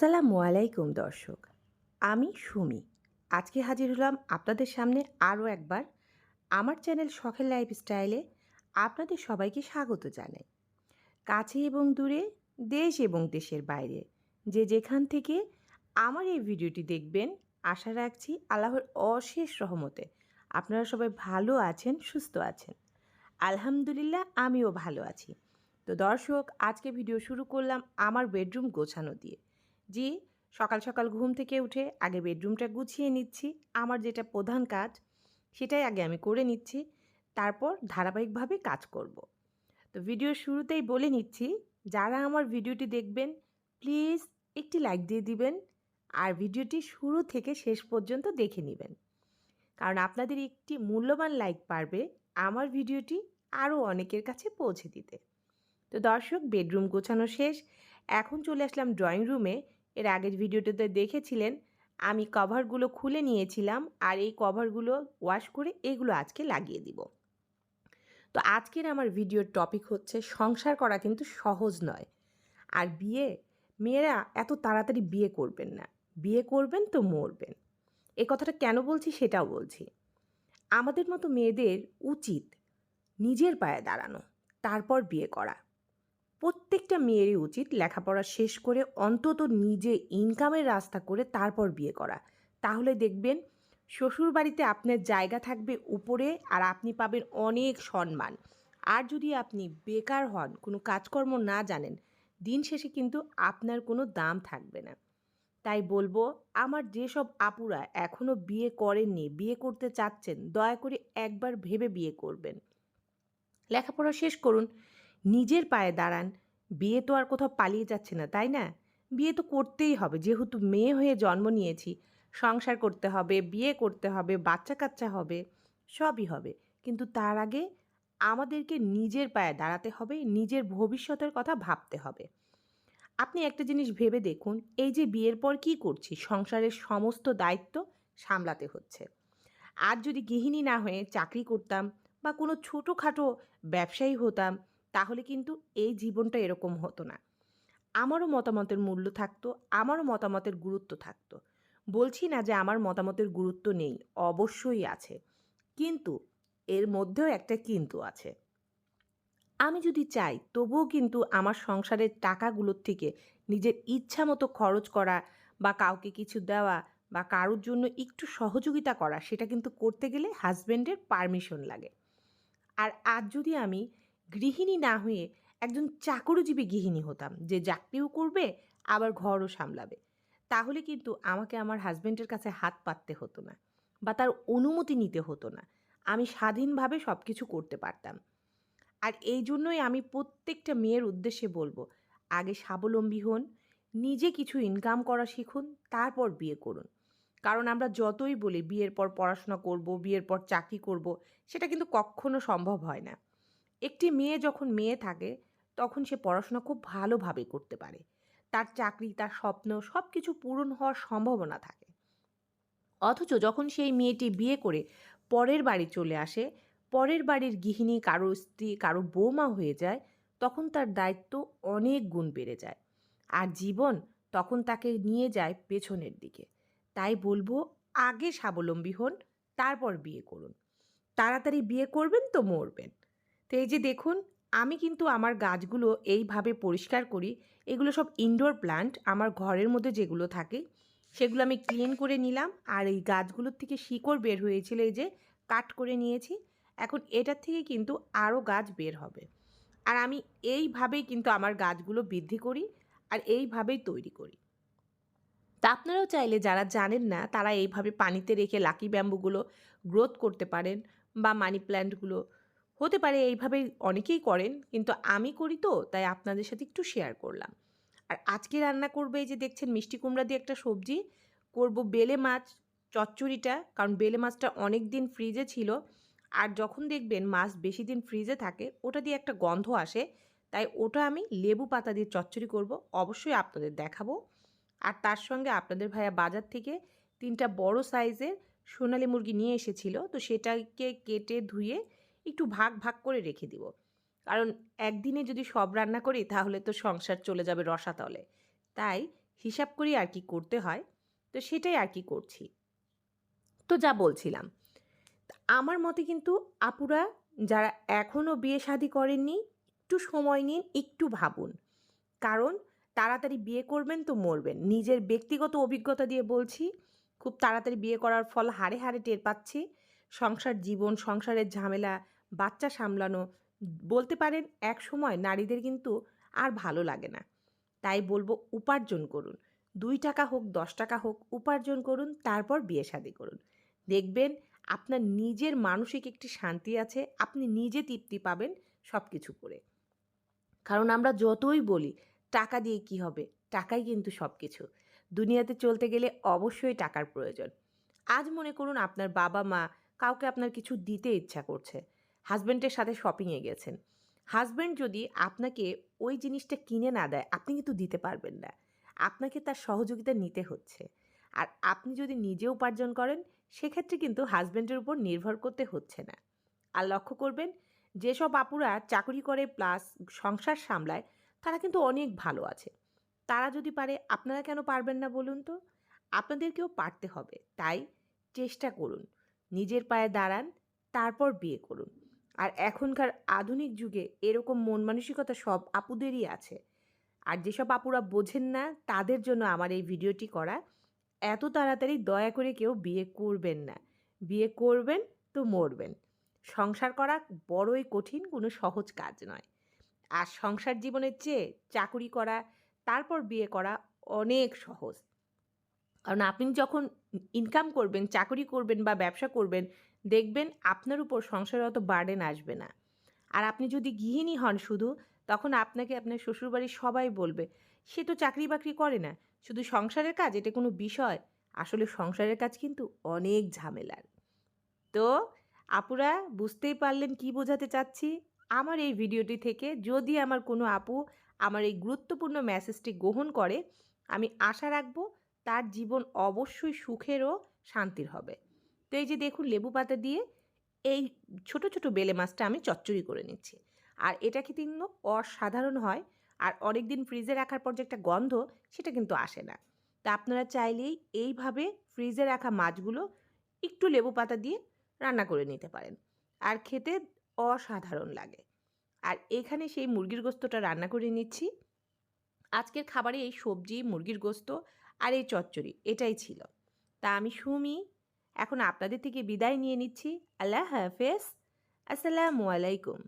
আসসালামু আলাইকুম, দর্শক। আমি সুমি। আজকে হাজির হলাম আপনাদের সামনে আরও একবার। আমার চ্যানেল শখের লাইফস্টাইলে আপনাদের সবাইকে স্বাগত জানাই। কাছে এবং দূরে, দেশ এবং দেশের বাইরে যে যেখান থেকে আমার এই ভিডিওটি দেখবেন, আশা রাখছি আল্লাহর অশেষ রহমতে আপনারা সবাই ভালো আছেন, সুস্থ আছেন। আলহামদুলিল্লাহ, আমিও ভালো আছি। তো দর্শক, আজকে ভিডিও শুরু করলাম আমার বেডরুম গোছানো দিয়ে। জি, সকাল সকাল ঘুম থেকে উঠে আগে বেডরুমটা গুছিয়ে নিচ্ছি। আমার যেটা প্রধান কাজ, সেটাই আগে আমি করে নিচ্ছি। তারপর ধারাবাহিকভাবে কাজ করব। তো ভিডিও শুরুতেই বলে নিচ্ছি, যারা আমার ভিডিওটি দেখবেন, প্লিজ একটি লাইক দিয়ে দিবেন আর ভিডিওটি শুরু থেকে শেষ পর্যন্ত দেখে নেবেন। কারণ আপনাদের একটি মূল্যবান লাইক পারবে আমার ভিডিওটি আরও অনেকের কাছে পৌঁছে দিতে। তো দর্শক, বেডরুম গোছানো শেষ। এখন চলে আসলাম ড্রয়িং রুমে। এর আগের ভিডিওটাতে দেখেছিলেন, আমি কভারগুলো খুলে নিয়েছিলাম আর এই কভারগুলো ওয়াশ করে এগুলো আজকে লাগিয়ে দিব। তো আজকের আমার ভিডিওর টপিক হচ্ছে সংসার করা কিন্তু সহজ নয়। আর বিয়ে, মেয়েরা এত তাড়াতাড়ি বিয়ে করবেন না। বিয়ে করবেন তো মরবেন। এ কথাটা কেন বলছি সেটাও বলছি। আমাদের মতো মেয়েদের উচিত নিজের পায়ে দাঁড়ানো, তারপর বিয়ে করা। প্রত্যেকটা মেয়েরই উচিত লেখাপড়া শেষ করে অন্তত নিজে ইনকামের রাস্তা করে তারপর বিয়ে করা। তাহলে দেখবেন শ্বশুর বাড়িতে আপনার জায়গা থাকবে উপরে আর আপনি পাবেন অনেক সম্মান। আর যদি আপনি বেকার হন, কোনো কাজকর্ম না জানেন, দিন শেষে কিন্তু আপনার কোনো দাম থাকবে না। তাই বলব, আমার যেসব আপুরা এখনও বিয়ে করেননি, বিয়ে করতে চাচ্ছেন, দয়া করে একবার ভেবে বিয়ে করবেন। লেখাপড়া শেষ করুন। নিজের পায়ে দাঁড়ান। বিয়ে তো আর কোথাও পালিয়ে যাচ্ছে না, তাই না? বিয়ে তো করতেই হবে, যেহেতু মেয়ে হয়ে জন্ম নিয়েছি। সংসার করতে হবে, বিয়ে করতে হবে বাচ্চা কাচ্চা হবে, সবই হবে। কিন্তু তার আগে আমাদেরকে নিজের পায়ে দাঁড়াতে হবে, নিজের ভবিষ্যতের কথা ভাবতে হবে। আপনি একটা জিনিস ভেবে দেখুন, এই যে বিয়ের পর কি করছি, সংসারের সমস্ত দায়িত্ব সামলাতে হচ্ছে। আর যদি গৃহিণী না হয়ে চাকরি করতাম বা কোনো ছোটোখাটো ব্যবসায়ী হতাম তাহলে কিন্তু এই জীবনটা এরকম হতো না। আমারও মতামতের মূল্য থাকতো, আমারও মতামতের গুরুত্ব থাকতো। বলছি না যে আমার মতামতের গুরুত্ব নেই, অবশ্যই আছে। কিন্তু এর মধ্যেও একটা কিন্তু আছে। আমি যদি চাই, তবুও কিন্তু আমার সংসারের টাকাগুলোর থেকে নিজের ইচ্ছা মতো খরচ করা বা কাউকে কিছু দেওয়া বা কারোর জন্য একটু সহযোগিতা করা, সেটা কিন্তু করতে গেলে হাজব্যান্ডের পারমিশন লাগে। আর আজ যদি আমি গৃহিণী না হয়ে একজন চাকরজীবী গৃহিণী হতাম, যে চাকরিও করবে, আবার ঘরও সামলাবে। তাহলে কিন্তু আমাকে আমার হাজব্যান্ডের কাছে হাত পাততে হতো না বা তার অনুমতি নিতে হতো না। আমি স্বাধীনভাবে সব কিছু করতে পারতাম। আর এই জন্যই আমি প্রত্যেকটা মেয়ের উদ্দেশ্যে বলব, আগে স্বাবলম্বী হন, নিজে কিছু ইনকাম করা শিখুন, তারপর বিয়ে করুন। কারণ আমরা যতই বলি, বিয়ের পর পড়াশোনা করব, বিয়ের পর চাকরি করব, সেটা কিন্তু কখনো সম্ভব হয় না। একটি মেয়ে যখন মেয়ে থাকে, তখন সে পড়াশোনা খুব ভালোভাবে করতে পারে। তার চাকরি, তার স্বপ্ন সব কিছু পূরণ হওয়ার সম্ভাবনা থাকে। অথচ যখন সেই মেয়েটি বিয়ে করে পরের বাড়ি চলে আসে, পরের বাড়ির গৃহিণী কারও স্ত্রী, কারও বৌমা হয়ে যায়, তখন তার দায়িত্ব অনেক গুণ বেড়ে যায়। আর জীবন তখন তাকে নিয়ে যায় পেছনের দিকে। তাই বলব, আগে স্বাবলম্বী হন, তারপর বিয়ে করুন। তাড়াতাড়ি বিয়ে করবেন তো মরবেন। তো এই যে দেখুন, আমি কিন্তু আমার গাছগুলো এইভাবে পরিষ্কার করি। এগুলো সব ইনডোর প্লান্ট আমার ঘরের মধ্যে যেগুলো থাকে, সেগুলো আমি ক্লিন করে নিলাম। আর এই গাছগুলোর থেকে শিকড় বের হয়েছিল এই যে কাট করে নিয়েছি। এখন এটার থেকে কিন্তু আরও গাছ বের হবে। আর আমি এইভাবেই কিন্তু আমার গাছগুলো বৃদ্ধি করি আর এইভাবেই তৈরি করি। তা আপনারাও চাইলে যারা জানেন না, তারা এইভাবে পানিতে রেখে লাকি ব্যাম্বুগুলো গ্রোথ করতে পারেন বা মানি প্ল্যান্টগুলো হতে পারে এইভাবে অনেকেই করেন, কিন্তু আমি করি তো, তাই আপনাদের সাথে একটু শেয়ার করলাম। আর আজকে রান্না করবে যে দেখছেন মিষ্টি কুমড়া দিয়ে একটা সবজি, করব বেলে মাছ, চচ্চড়িটা, কারণ বেলে মাছটা অনেক দিন ফ্রিজে ছিল। আর যখন দেখবেন মাছ বেশি দিন ফ্রিজে থাকে, ওটা দিয়ে একটা গন্ধ আসে, তাই ওটা আমি লেবু পাতা দিয়ে চচ্চড়ি করব, অবশ্যই আপনাদের দেখাবো। আর তার সঙ্গে আপনাদের ভাইয়া বাজার থেকে তিনটা বড় সাইজের সোনালি মুরগি নিয়ে এসেছিল, তো সেটাকে কেটে ধুয়ে একটু ভাগ ভাগ করে রেখে দিব। কারণ একদিনে যদি সব রান্না করি, তাহলে তো সংসার চলে যাবে রসাতলে। তাই হিসাব করি আর কি করতে হয়। তো সেটাই আর কি করছি। তো যা বলছিলাম। আমার মতে কিন্তু আপুরা যারা এখনও বিয়ে শাদি করেননি, একটু সময় নিন, একটু ভাবুন। কারণ তাড়াতাড়ি বিয়ে করবেন তো মরবেন। নিজের ব্যক্তিগত অভিজ্ঞতা দিয়ে বলছি, খুব তাড়াতাড়ি বিয়ে করার ফল হাড়ে হাড়ে টের পাচ্ছি। সংসার জীবন, সংসারের ঝামেলা, বাচ্চা সামলানো, বলতে পারেন এক সময় নারীদের কিন্তু আর ভালো লাগে না। তাই বলব উপার্জন করুন। দুই টাকা হোক, দশ টাকা হোক, উপার্জন করুন, তারপর বিয়ে শাদি করুন। দেখবেন আপনার নিজের মানসিক একটি শান্তি আছে, আপনি নিজে তৃপ্তি পাবেন সব কিছু করে। কারণ আমরা যতই বলি, টাকা দিয়ে কি হবে? টাকাই কিন্তু সব কিছু দুনিয়াতে চলতে গেলে অবশ্যই টাকার প্রয়োজন। আজ মনে করুন আপনার বাবা মা কাউকে আপনার কিছু দিতে ইচ্ছা করছে। হাজব্যান্ডের সাথে শপিংয়ে গেছেন। হাজব্যান্ড যদি আপনাকে ওই জিনিসটা কিনে না দেয়, আপনি কিন্তু দিতে পারবেন না। আপনাকে তার সহযোগিতা নিতে হচ্ছে। আর আপনি যদি নিজে উপার্জন করেন, সেক্ষেত্রে কিন্তু হাজব্যান্ডের উপর নির্ভর করতে হচ্ছে না। আর লক্ষ্য করবেন, যেসব আপুরা চাকরি করে প্লাস সংসার সামলায়, তারা কিন্তু অনেক ভালো আছে। তারা যদি পারে, আপনারা কেন পারবেন না বলুন তো? আপনাদেরকেও পারতে হবে। তাই চেষ্টা করুন। নিজের পায়ে দাঁড়ান, তারপর বিয়ে করুন। আর এখনকার আধুনিক যুগে এরকম মন মানসিকতা সব আপুদেরই আছে। আর যেসব আপুরা বোঝেন না, তাদের জন্য আমার এই ভিডিওটি করা, এত তাড়াতাড়ি দয়া করে কেউ বিয়ে করবেন না। বিয়ে করবেন তো মরবেন। সংসার করা বড়ই কঠিন, কোনো সহজ কাজ নয়। আর সংসার জীবনের চেয়ে চাকুরি করা, তারপর বিয়ে করা অনেক সহজ। কারণ আপনি যখন ইনকাম করবেন, চাকরি করবেন বা ব্যবসা করবেন, দেখবেন আপনার উপর সংসারে অত বার্ডেন আসবে না। আর আপনি যদি গৃহিণী হন শুধু, তখন আপনাকে আপনার শ্বশুরবাড়ির সবাই বলবে, সে তো চাকরি বাকরি করে না। শুধু সংসারের কাজ, এটা কোনো বিষয়। আসলে সংসারের কাজ কিন্তু অনেক ঝামেলার। তো আপুরা, বুঝতেই পারলেন কি বোঝাতে চাচ্ছি? আমার এই ভিডিওটি থেকে যদি আমার কোনো আপু আমার এই গুরুত্বপূর্ণ মেসেজটি গ্রহণ করে, আমি আশা রাখব তার জীবন অবশ্যই সুখের ও শান্তির হবে। তো এই যে দেখুন লেবু পাতা দিয়ে এই ছোট ছোট বেলে মাছটা আমি চচ্চড়ি করে নিচ্ছি। আর এটা কি কিন্তু অসাধারণ হয়। আর অনেক দিন ফ্রিজে রাখার পর যে একটা গন্ধ, সেটা কিন্তু আসে না। তা আপনারা চাইলেই এইভাবে ফ্রিজে রাখা মাছগুলো একটু লেবু পাতা দিয়ে রান্না করে নিতে পারেন। আর খেতে অসাধারণ লাগে। আর এখানে সেই মুরগির গোস্তটা রান্না করে নিচ্ছি। আজকের খাবারে এই সবজি, মুরগির গোস্ত আর এই চচ্চড়ি, এটাই ছিল। তা আমি সুমি, এখন আপনাদের থেকে বিদায় নিয়ে নিচ্ছি। আল্লাহ হাফেজ। আসসালামু আলাইকুম।